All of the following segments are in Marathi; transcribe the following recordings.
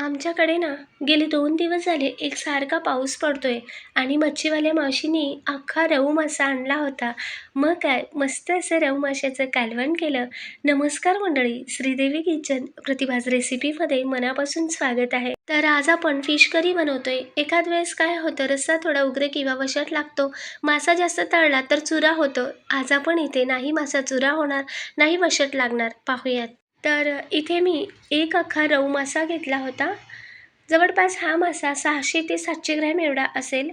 आमच्याकडे ना गेले दोन दिवस झाले एकसारखा पाऊस पडतो आहे आणि मच्छीवाल्या मावशीनी अख्खा रहू मासा आणला होता. मग काय मस्त असं रहू माशाचं कालवण केलं. नमस्कार मंडळी श्रीदेवी किचन प्रतिभाज रेसिपीमध्ये मनापासून स्वागत आहे. तर आज आपण फिश करी बनवतोय. एखाद वेळेस काय होतं रस्सा थोडा उग्र किंवा वशट लागतो. मासा जास्त तळला तर चुरा होतो. आज आपण इथे नाही मासा चुरा होणार नाही वशट लागणार. पाहूयात. तर इथे मी एक अख्खा रहू मासा घेतला होता. जवळपास हा मासा सहाशे ते सातशे ग्रॅम एवढा असेल.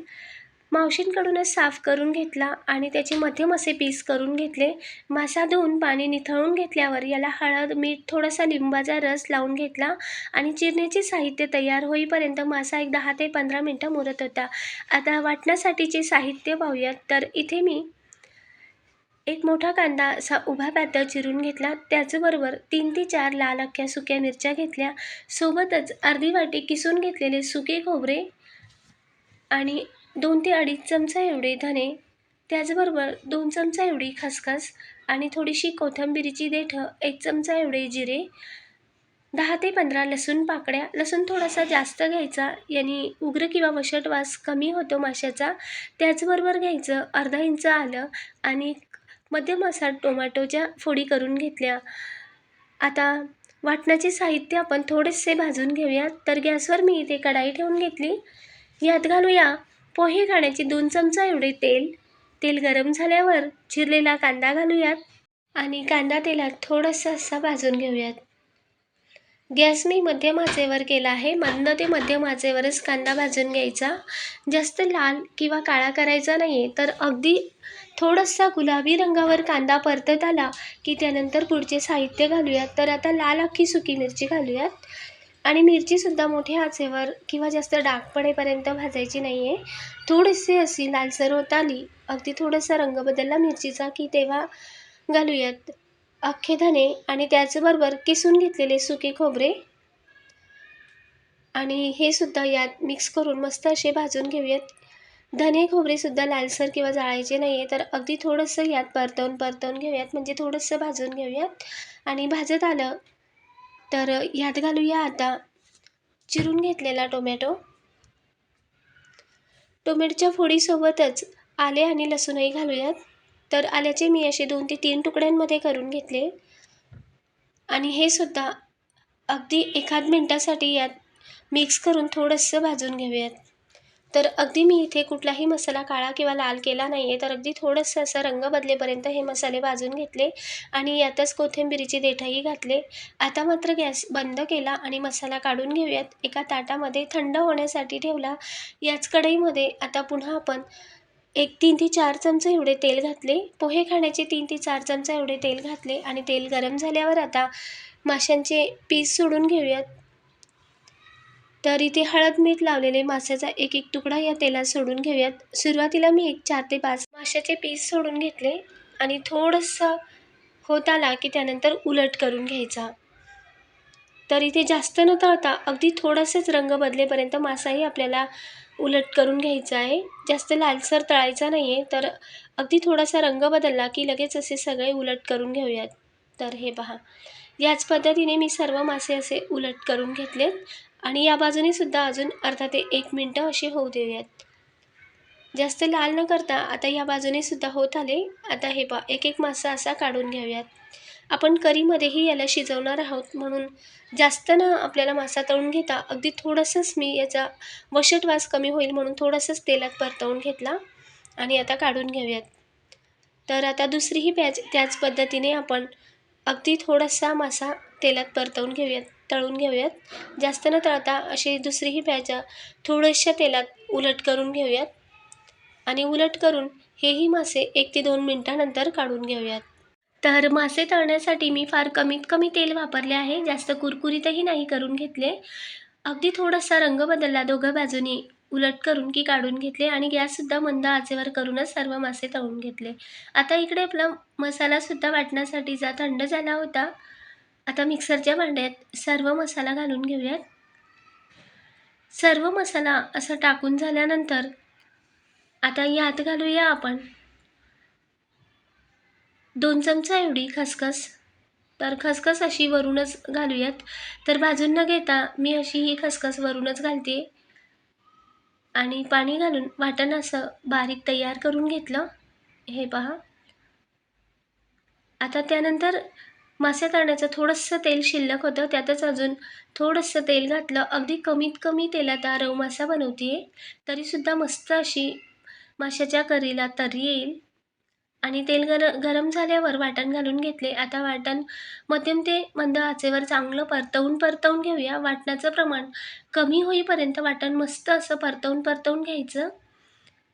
मावशींकडूनच साफ करून घेतला आणि त्याचे मध्यम असे पीस करून घेतले. मासा धुवून पाणी निथळून घेतल्यावर याला हळद मीठ थोडासा लिंबाचा रस लावून घेतला आणि चिरण्याचे साहित्य तयार होईपर्यंत मासा एक दहा ते पंधरा मिनटं मुरत होता. आता वाटण्यासाठीचे साहित्य पाहूयात. तर इथे मी एक मोठा कांदा असा उभा पातळ चिरून घेतला. त्याचबरोबर तीन ते चार लाल अख्ख्या सुक्या मिरच्या घेतल्या. सोबतच अर्धी वाटी किसून घेतलेले सुके खोबरे आणि दोन ते अडीच चमचा एवढे धने त्याचबरोबर दोन चमचा एवढी खसखस आणि थोडीशी कोथिंबिरीची देठं एक चमचा एवढे जिरे दहा ते पंधरा लसूण पाकड्या लसूण थोडासा जास्त घ्यायचा. याने उग्र किंवा वशट वास कमी होतो माशाचा. त्याचबरोबर घ्यायचं अर्धा इंच आलं आणि मध्यम असा टोमॅटोच्या फोडी करून घेतल्या. आता वाटणाचे साहित्य आपण थोडेसे भाजून घेऊया. तर गॅसवर मी इथे कढाई ठेवून घेतली. यात घालूया पोहे खाण्याचे दोन चमचा एवढे तेल. तेल गरम झाल्यावर चिरलेला कांदा घालूयात आणि कांदा तेलात थोडासा असा भाजून घेऊयात. गॅस मी मध्यम आचेवर केला आहे. मंद ते मध्यम आचेवरच कांदा भाजून घ्यायचा. जास्त लाल किंवा काळा करायचा नाही आहे तर अगदी थोडासा गुलाबी रंगावर कांदा परतत आला की त्यानंतर पुढचे साहित्य घालूयात. तर आता लाल अख्खी सुकी मिरची घालूयात. आणि मिरचीसुद्धा मोठ्या आचेवर किंवा जास्त डाग पडेपर्यंत भाजायची नाही आहे थोडीशी अशी लालसर होत आली. अगदी थोडासा रंग बदलला मिरचीचा की तेव्हा घालूयात. अख्खे धने आणि त्याचबरोबर किसून घेतलेले सुके खोबरे. आणि हे सुद्धा यात मिक्स करून मस्त असे भाजून घेऊयात. धने खोबरेसुद्धा लालसर किंवा जाळायचे नाही आहे तर अगदी थोडंसं यात परतवून परतवून घेऊयात. म्हणजे थोडंसं भाजून घेऊयात. आणि भाजत आलं तर यात घालूया आता चिरून घेतलेला टोमॅटो. टोमॅटोच्या फोडीसोबतच आले आणि लसूणही घालूयात. तर आल्याचे मी असे दोन ते तीन तुकड्यांमध्ये करून घेतले. आणि हे सुद्धा अगदी एखाद मिनटासाठी यात मिक्स करून थोडंसं भाजून घेऊयात. तर अगदी मी इथे कुठलाही मसाला काळा किंवा लाल केला नाही आहे तर अगदी थोडंसं असं रंग बदलेपर्यंत हे मसाले भाजून घेतले आणि यातच कोथिंबिरीची देठही घातले. आता मात्र गॅस बंद केला आणि मसाला काढून घेऊयात. एका ताटामध्ये थंड होण्यासाठी ठेवला. याच कढईमध्ये आता पुन्हा आपण एक तीन ते चार चमचे एवढे तेल घातले. पोहे खाण्याचे तीन ते चार चमचा एवढे तेल घातले आणि तेल गरम झाल्यावर आता माशांचे पीस सोडून घेऊयात. तर इथे हळद मीठ लावलेले माशाचा एक एक तुकडा या तेलात सोडून घेऊयात. सुरुवातीला मी एक चार ते पाच माशाचे पीस सोडून घेतले आणि थोडंसं होत आला की त्यानंतर उलट करून घ्यायचा. तर इथे जास्त न तळता अगदी थोडंसंच रंग बदलेपर्यंत मासाही आपल्याला उलट करून घ्यायचं आहे. जास्त लालसर तळायचा नाही आहे तर अगदी थोडासा रंग बदलला की लगेच असे सगळे उलट करून घेऊयात. तर हे पहा. याच पद्धतीने मी सर्व मासे असे उलट करून घेतलेत आणि या बाजूने सुद्धा अजून अर्धा ते एक मिनटं असे होऊ देऊयात. जास्त लाल न करता आता या बाजूने सुद्धा होत आले. आता हे पा एक एक मासा असा काढून घेऊयात. आपण करीमध्येही याला शिजवणार आहोत. म्हणून जास्त ना आपल्याला मासा तळून घेता अगदी थोडंसंच मी याचा वशट वास कमी होईल म्हणून थोडंसंच तेलात परतवून घेतला आणि आता काढून घेऊयात. तर आता दुसरीही प्याज त्याच पद्धतीने आपण अगदी थोडासा मासा तेलात परतवून घेऊयात तळून घेऊयात. जास्त न तळता अशी दुसरीही प्याजा थोड्याशा तेलात उलट करून घेऊयात. आणि उलट करून हेही मासे एक ते दोन मिनटानंतर काढून घेऊयात. तर मासे तळण्यासाठी मी फार कमीत कमी तेल वापरले आहे. जास्त कुरकुरीतही नाही करून घेतले. अगदी थोडासा रंग बदलला. दोघं बाजूनी उलट करून की काढून घेतले आणि गॅससुद्धा मंद आचेवर करूनच सर्व मासे तळून घेतले. आता इकडे आपला मसालासुद्धा वाटण्यासाठीचा थंड झाला होता. आता मिक्सरच्या भांड्यात सर्व मसाला घालून घेऊयात. सर्व मसाला असं टाकून झाल्यानंतर आता यात घालूया आपण दोन चमचा एवढी खसखस. तर खसखस अशी वरूनच घालूयात. तर भाजून न घेता मी अशी ही खसखस वरूनच घालते. आणि पाणी घालून वाटण असं बारीक तयार करून घेतलं. हे पहा. आता त्यानंतर मासे तळण्याचं थोडंसं तेल शिल्लक होतं. त्यातच अजून थोडंसं तेल घातलं. अगदी कमीत कमी तेलात रव मासा बनवते तरीसुद्धा मस्त अशी माशाच्या करीला तरी येईल. आणि तेल गर गरम झाल्यावर वाटण घालून घेतले. आता वाटण मध्यम ते मंद आचेवर चांगलं परतवून परतवून घेऊया. वाटणाचं प्रमाण कमी होईपर्यंत वाटण मस्त असं परतवून परतवून घ्यायचं.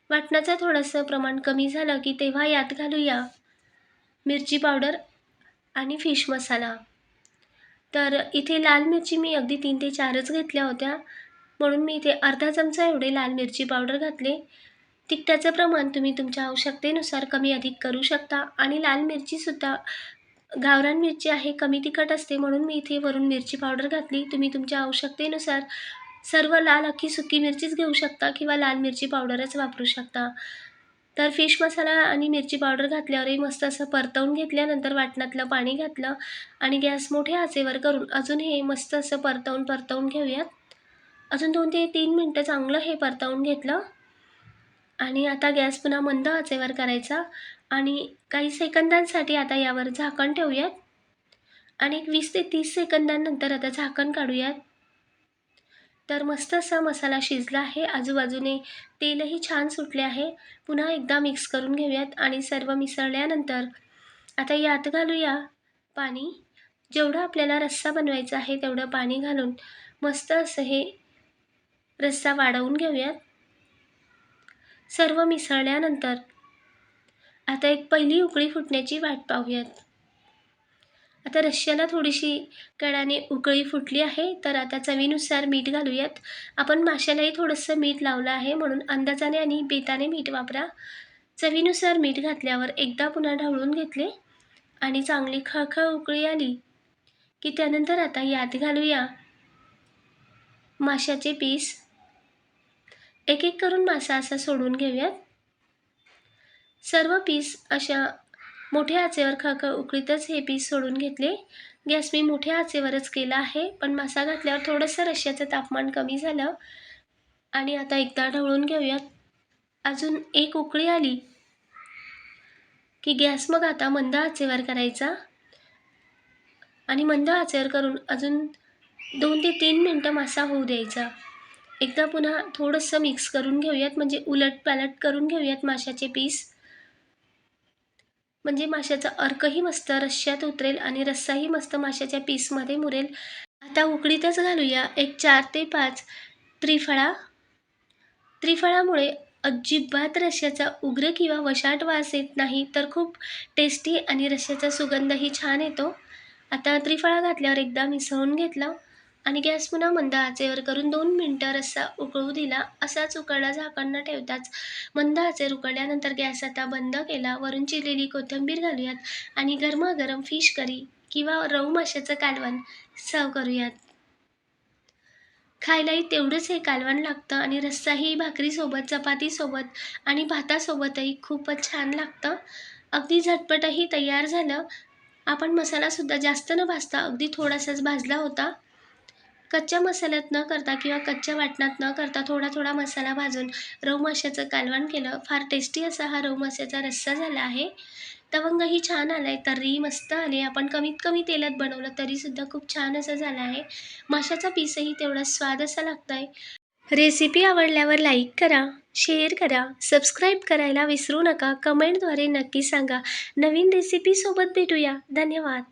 वाटणाचं थोडंसं प्रमाण कमी झालं की तेव्हा यात घालूया मिरची पावडर आणि फिश मसाला. तर इथे लाल मिरची मी अगदी तीन ते चारच घेतल्या होत्या. म्हणून मी इथे अर्धा चमचा एवढे लाल मिरची पावडर घातले. तिखटाचं प्रमाण तुम्ही तुमच्या आवश्यकतेनुसार कमी अधिक करू शकता आणि लाल मिरचीसुद्धा गावरान मिरची आहे कमी तिखट असते म्हणून मी इथे वरून मिरची पावडर घातली. तुम्ही तुमच्या आवश्यकतेनुसार सर्व लाल अख्खी सुकी मिरचीच घेऊ शकता किंवा लाल मिरची पावडरच वापरू शकता. तर फिश मसाला आणि मिरची पावडर घातल्यावरही मस्त असं परतवून घेतल्यानंतर वाटणातलं पाणी घातलं आणि गॅस मोठ्या आचेवर करून अजून हे मस्त असं परतवून परतवून घेऊयात. अजून दोन ते तीन मिनटं चांगलं हे परतवून घेतलं. आणि आता गॅस पुन्हा मंद आचेवर करायचा. आणि काही सेकंदांसाठी आता यावर झाकण ठेवूयात. आणि एक वीस ते तीस सेकंदांनंतर आता झाकण काढूयात. तर मस्त असा मसाला शिजला आहे. आजूबाजूने तेलही छान सुटले आहे. पुन्हा एकदा मिक्स करून घेऊयात. आणि सर्व मिसळल्यानंतर आता यात घालूया पाणी. जेवढं आपल्याला रस्सा बनवायचा आहे तेवढं पाणी घालून मस्त असं हे रस्सा वाढवून घेऊयात. सर्व मिसळल्यानंतर. आता एक पहिली उकळी फुटण्याची वाट पाहूयात. आता रश्श्याला थोडीशी कडाने उकळी फुटली आहे तर आता चवीनुसार मीठ घालूयात. आपण माशालाही थोडंसं मीठ लावलं आहे म्हणून अंदाजाने आणि बेताने मीठ वापरा. चवीनुसार मीठ घातल्यावर एकदा पुन्हा ढवळून घेतले आणि चांगली खळखळ उकळी आली की त्यानंतर आता यात घालूया माशाचे पीस. एक एक करून मासा असा सोडून घेऊयात. सर्व पीस अशा मोठ्या आचेवर खळखळ उकळीतच हे पीस सोडून घेतले. गॅस मी मोठ्या आचेवरच केला आहे पण मासा घातल्यावर थोडंसं रशियाचं तापमान कमी झालं. आणि आता एकदा ढवळून घेऊयात. अजून एक उकळी आली की गॅस मग आता मंद आचेवर करायचा. आणि मंद आचेवर करून अजून दोन ते तीन मिनटं मासा होऊ द्यायचा. एकदा पुन्हा थोडंसं मिक्स करून घेऊयात. म्हणजे उलट पालट करून घेऊयात माशाचे पीस म्हणजे माशाचा अर्कही मस्त रश्श्यात उतरेल आणि रस्साही मस्त माशाच्या पीसमध्ये मुरेल. आता उकडीतच घालूया एक चार ते पाच त्रिफळा. त्रिफळामुळे अजिबात रश्श्याचा उग्र किंवा वशाट वास येत नाही तर खूप टेस्टी आणि रश्श्याचा सुगंधही छान येतो. आता त्रिफळा घातल्यावर एकदा मिसळून घेतलं. आणि गॅस पुन्हा मंद आचेवर करून दोन मिनटं रस्सा उकळू दिला. असाच उकळला झाकण न ठेवताच मंद आचेवर उकळल्यानंतर गॅस आता बंद केला. वरून चिरलेली कोथिंबीर घालूयात आणि गरमागरम फिश करी किंवा रऊ माशाचं कालवण सर्व करूयात. खायलाही तेवढंच हे कालवण लागतं आणि रस्साही भाकरीसोबत चपातीसोबत आणि भातासोबतही खूपच छान लागतं. अगदी झटपटही तयार झालं. आपण मसालासुद्धा जास्त न भाजता अगदी थोडासाच भाजला होता. कच्च्या मसाल्यात न करता किंवा कच्च्या वाटणात न करता थोडा थोडा मसाला भाजून रव माशाचं कालवण केलं. फार टेस्टी असा हा रव माशाचा रस्सा झाला आहे. तवंगही छान आला आहे तर्री मस्त आली. आपण कमीत कमी तेलात बनवलं तरीसुद्धा खूप छान असं झालं आहे. माशाचा पीसही तेवढा स्वाद असा लागतो आहे रेसिपी आवडल्यावर लाईक करा शेअर करा सबस्क्राईब करायला विसरू नका. कमेंटद्वारे नक्की सांगा. नवीन रेसिपीसोबत भेटूया. धन्यवाद.